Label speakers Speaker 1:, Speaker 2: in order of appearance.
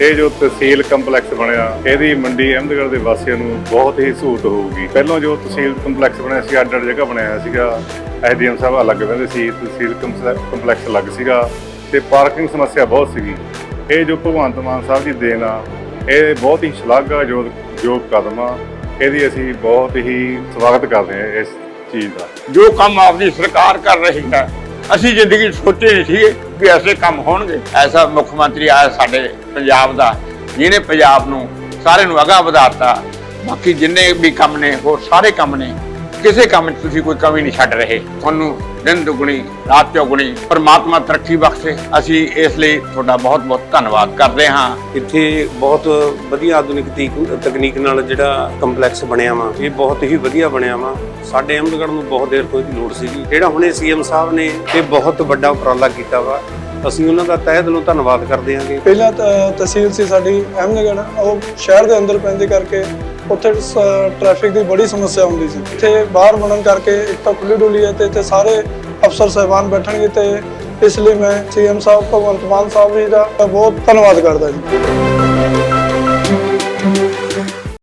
Speaker 1: ਇਹ ਜੋ ਤਹਿਸੀਲ ਕੰਪਲੈਕਸ ਬਣਿਆ, ਇਹਦੀ ਮੰਡੀ ਅਹਿਮਦਗੜ੍ਹ ਦੇ ਵਾਸੀਆਂ ਨੂੰ ਬਹੁਤ ਹੀ ਸਹੂਲਤ ਹੋਊਗੀ। ਪਹਿਲਾਂ ਜੋ ਤਹਿਸੀਲ ਕੰਪਲੈਕਸ ਬਣਿਆ ਸੀ ਅੱਡ ਅੱਡ ਜਗ੍ਹਾ ਬਣਿਆ ਹੋਇਆ ਸੀਗਾ। ਐਸਡੀਐਮ ਸਾਹਿਬ ਅਲੱਗ ਬਹਿੰਦੇ ਸੀ, ਤਹਿਸੀਲ ਕੰਪਲੈ- ਕੰਪਲੈਕਸ ਅਲੱਗ ਸੀਗਾ ਤੇ ਪਾਰਕਿੰਗ ਸਮੱਸਿਆ ਬਹੁਤ ਸੀਗੀ। ਇਹ ਜੋ ਭਗਵੰਤ ਮਾਨ ਸਾਹਿਬ ਦੀ ਦੇਣ ਆ, ਇਹ ਬਹੁਤ ਹੀ ਸ਼ਲਾਘਾਯੋਗ ਜੋ ਕਦਮ ਆ। ਇਹਦੀ ਅਸੀਂ ਬਹੁਤ ਹੀ ਸਵਾਗਤ ਕਰਦੇ ਹਾਂ ਇਸ ਚੀਜ਼ ਦਾ।
Speaker 2: ਜੋ ਕੰਮ ਆਪਣੀ ਸਰਕਾਰ ਕਰ ਰਹੀ ਹੈ ਅਸੀਂ ਜ਼ਿੰਦਗੀ 'ਚ ਸੋਚੇ ਨਹੀਂ ਸੀਗੇ ਵੀ ਐਸੇ ਕੰਮ ਹੋਣਗੇ। ਐਸਾ ਮੁੱਖ ਮੰਤਰੀ ਆਇਆ ਸਾਡੇ ਪੰਜਾਬ ਦਾ, ਜਿਹਨੇ ਪੰਜਾਬ ਨੂੰ ਸਾਰੇ ਨੂੰ ਅਗਾਹ ਵਧਾਤਾ। ਬਾਕੀ ਜਿੰਨੇ ਵੀ ਕੰਮ ਨੇ, ਹੋਰ ਸਾਰੇ ਕੰਮ ਨੇ, ਕਿਸੇ ਕੰਮ 'ਚ ਤੁਸੀਂ ਕੋਈ ਕਮੀ ਨਹੀਂ ਛੱਡ ਰਹੇ। ਤੁਹਾਨੂੰ ਦਿਨ ਦੁਗਣੀ ਰਾਤ ਚੌਗੁਣੀ ਪਰਮਾਤਮਾ ਤਰੱਕੀ ਬਖਸ਼ੇ। ਅਸੀਂ ਇਸ ਲਈ ਤੁਹਾਡਾ ਬਹੁਤ ਬਹੁਤ ਧੰਨਵਾਦ ਕਰਦੇ ਹਾਂ।
Speaker 3: ਇੱਥੇ ਬਹੁਤ ਵਧੀਆ ਆਧੁਨਿਕ ਤੀਕ- ਤਕਨੀਕ ਨਾਲ ਜਿਹੜਾ ਕੰਪਲੈਕਸ ਬਣਿਆ ਵਾ ਇਹ ਬਹੁਤ ਹੀ ਵਧੀਆ ਬਣਿਆ ਵਾ। ਸਾਡੇ ਅਹਿਮਦਗੜ੍ਹ ਨੂੰ ਬਹੁਤ ਦੇਰ ਤੋਂ ਇਹਦੀ ਲੋੜ ਸੀਗੀ। ਜਿਹੜਾ ਹੁਣੇ ਸੀਐਮ ਸਾਹਿਬ ਨੇ ਇਹ ਬਹੁਤ ਵੱਡਾ ਉਪਰਾਲਾ ਕੀਤਾ ਵਾ ਅਸੀਂ ਉਹਨਾਂ ਦਾ ਤਹਿ ਦਿਲੋਂ ਧੰਨਵਾਦ ਕਰਦੇ ਹਾਂਗੇ
Speaker 4: ਪਹਿਲਾਂ ਤਾਂ ਤਹਿਸੀਲ ਸੀ ਸਾਡੀ ਅਹਿਮਦਗੜ੍ਹ ਉਹ ਸ਼ਹਿਰ ਦੇ ਅੰਦਰ ਪੈਂਦੇ ਕਰਕੇ ਉੱਥੇ ਟ੍ਰੈਫਿਕ ਦੀ ਬੜੀ ਸਮੱਸਿਆ ਹੁੰਦੀ ਸੀ। ਇੱਥੇ ਬਾਹਰ ਬਣਨ ਕਰਕੇ ਇੱਕ ਤਾਂ ਖੁੱਲੀ ਡੁੱਲੀ ਹੈ ਤੇ ਇੱਥੇ ਸਾਰੇ ਅਫਸਰ ਸਹਿਬਾਨ ਬੈਠਣਗੇ ਤੇ ਇਸ ਲਈ ਮੈਂ ਸੀਐਮ ਸਾਹਿਬ ਭਗਵੰਤ ਮਾਨ ਸਾਹਿਬ ਜੀ ਦਾ ਬਹੁਤ ਧੰਨਵਾਦ ਕਰਦਾ ਜੀ।